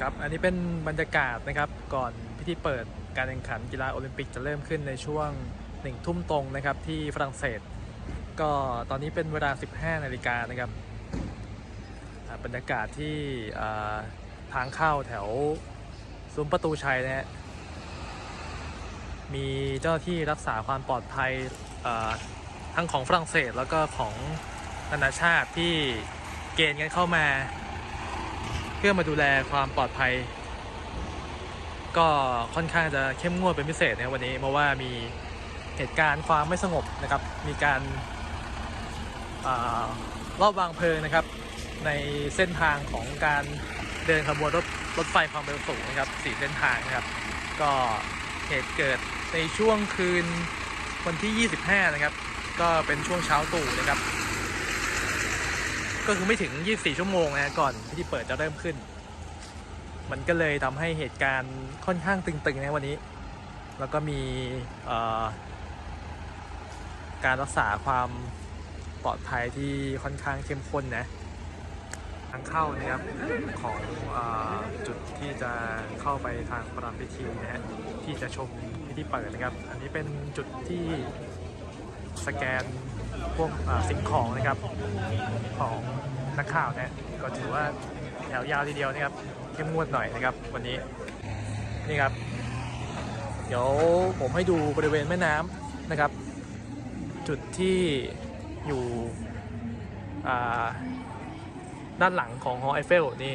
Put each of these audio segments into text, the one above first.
ครับ อันนี้เป็นบรรยากาศนะครับ ก่อนพิธีเปิดการแข่งขันกีฬาโอลิมปิกจะเริ่มขึ้นในช่วงหนึ่งทุ่มตรงนะครับที่ฝรั่งเศส ก็ตอนนี้เป็นเวลา 15 นาฬิกานะครับ บรรยากาศที่ทางเข้าแถวซุ้มประตูชัยนะฮะ มีเจ้าที่รักษาความปลอดภัยทั้งของฝรั่งเศสแล้วก็ของนานาชาติที่เกณฑ์กันเข้ามา พื่อมาดูแลความปลอดภัย ก็ค่อนข้างจะเข้มงวดเป็นพิเศษนะครับวันนี้เพราะว่ามีเหตุการณ์ความไม่สงบนะครับ มีการรอบวางเพลิงนะครับ ในเส้นทางของการเดินขบวนรถรถไฟความเร็วสูงนะครับสี่เส้นทางนะครับ ก็เหตุเกิดในช่วงคืนวันที่ 25 นะครับ ก็เป็นช่วงเช้าตู่นะครับ ก็คือไม่ถึง 24 ชั่วโมงนะก่อนพิธีเปิดจะเริ่มขึ้น มันก็เลยทำให้เหตุการณ์ค่อนข้างตึงๆนะวันนี้ แล้วก็มีการรักษาความปลอดภัยที่ค่อนข้างเข้มข้นนะทางเข้านะครับของออจุดที่จะเข้าไปทางประรำพิธีนะฮะที่จะชมพิธีเปิดนะครับ อันนี้เป็นจุดที่ สแกนพวกสิ่งของนะครับของนักข่าวนะก็ถือว่าแถวยาวทีเดียวนะครับเข้มงวดหน่อยนะครับ วันนี้นี่ครับ เดี๋ยวผมให้ดูบริเวณแม่น้ำนะครับ จุดที่อยู่ด้านหลังของหอไอเฟลนี่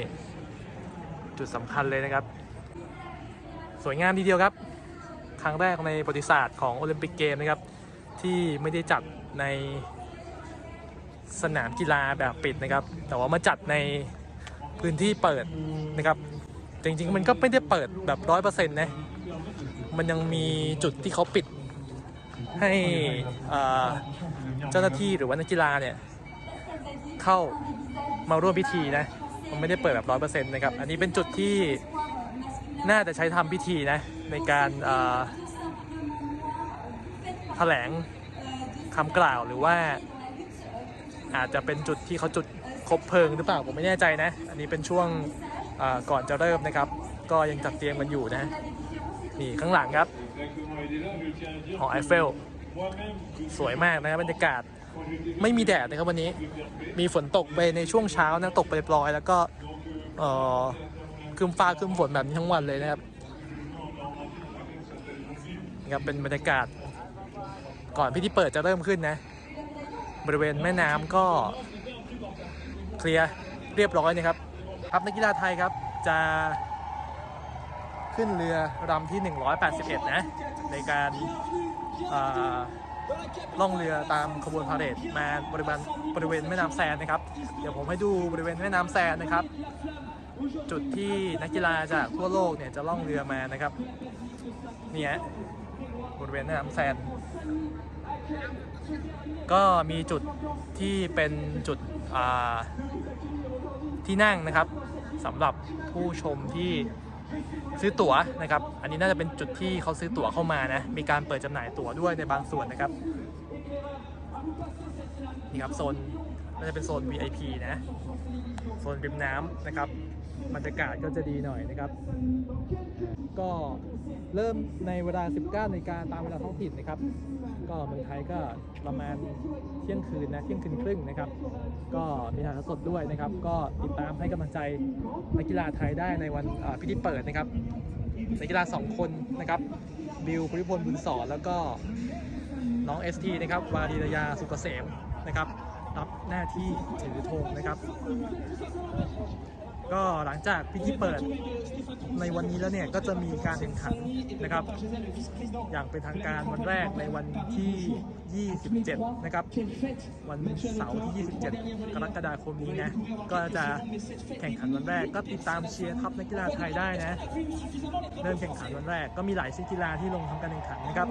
จุดสำคัญเลยนะครับ สวยงามทีเดียวครับ ครั้งแรกในประวัติศาสตร์ของโอลิมปิกเกมนะครับ ที่ไม่ได้จัดในสนามกีฬาแบบปิดนะครับ แต่ว่ามาจัดในพื้นที่เปิดนะครับ จริงๆ มันก็ไม่ได้เปิดแบบร้อยเปอร์เซ็นต์นะ มันยังมีจุดที่เขาปิดให้เจ้าหน้าที่หรือว่านักกีฬาเนี่ย เข้ามาร่วมพิธีนะ มันไม่ได้เปิดแบบร้อยเปอร์เซ็นต์นะครับ อันนี้เป็นจุดที่น่าจะใช้ทำพิธีนะในการ ถลงคำกล่าวหรือว่า อาจจะเป็นจุดที่เขาจุดคบเพลิงหรือเปล่าผมไม่แน่ใจนะ อันนี้เป็นช่วงก่อนจะเริ่มนะครับ ก็ยังจัดเตรียมกันอยู่นะนี่ข้างหลังครับหอไอเฟล สวยมากนะครับบรรยากาศไม่มีแดดนะครับวันนี้มีฝนตกไปในช่วงเช้านะตกไปปลอยแล้วก็เออครึมฟ้าคึมฝนแบบนี้ทั้งวันเลยนะครับนี่ครับเป็นบรรยากาศ ก่อนพิธีเปิดจะเริ่มขึ้นนะ บริเวณแม่น้ำก็เคลียร์เรียบร้อยนะครับทัพนักกีฬาไทยครับจะขึ้นเรือลำที่ 181 นะ ในการล่องเรือตามขบวนพาเหรดมาบริเวณบริเวณแม่น้ำแซนนะครับ เดี๋ยวผมให้ดูบริเวณแม่น้ำแซนนะครับ จุดที่นักกีฬาจากทั่วโลกเนี่ยจะล่องเรือมานะครับเนี่ย บริเวณแม่น้ำแซนก็มีจุดที่เป็นจุดที่นั่งนะครับสำหรับผู้ชมที่ซื้อตั๋วนะครับ อันนี้น่าจะเป็นจุดที่เขาซื้อตั๋วเข้ามานะ มีการเปิดจำหน่ายตั๋วด้วยในบางส่วนนะครับ นี่ครับโซนน่าจะเป็นโซน VIP นะ โซนริมน้ำนะครับ บรรยากาศก็จะดีหน่อยนะครับ ก็เริ่มในเวลา 19นาฬิกาตามเวลาท้องถิ่นนะครับ ก็เมืองไทยก็ประมาณเที่ยงคืนนะเที่ยงคืนครึ่งนะครับ ก็มีถ่ายทอดสดด้วยนะครับ ก็ติดตามให้กำลังใจนักกีฬาไทยได้ในวันพิธีเปิดนะครับนักกีฬาสองคนนะครับ บิวภูริพลบุญสอนแล้วก็น้อง ST นะครับวารีรยาสุกเกษมนะครับรับหน้าที่ถือธงนะครับ ก็หลังจากพิธีเปิดในวันนี้แล้วเนี่ยก็จะมีการแข่งขันนะครับ อย่างเป็นทางการวันแรกในวันที่ 27 นะครับ วันเสาร์ที่ 27 กรกฎาคมนี้นะ ก็จะแข่งขันวันแรกก็ติดตามเชียร์ทัพนักกีฬาไทยได้นะ เริ่มแข่งขันวันแรกก็มีหลายชนิดกีฬาที่ลงทำการแข่งขันนะครับ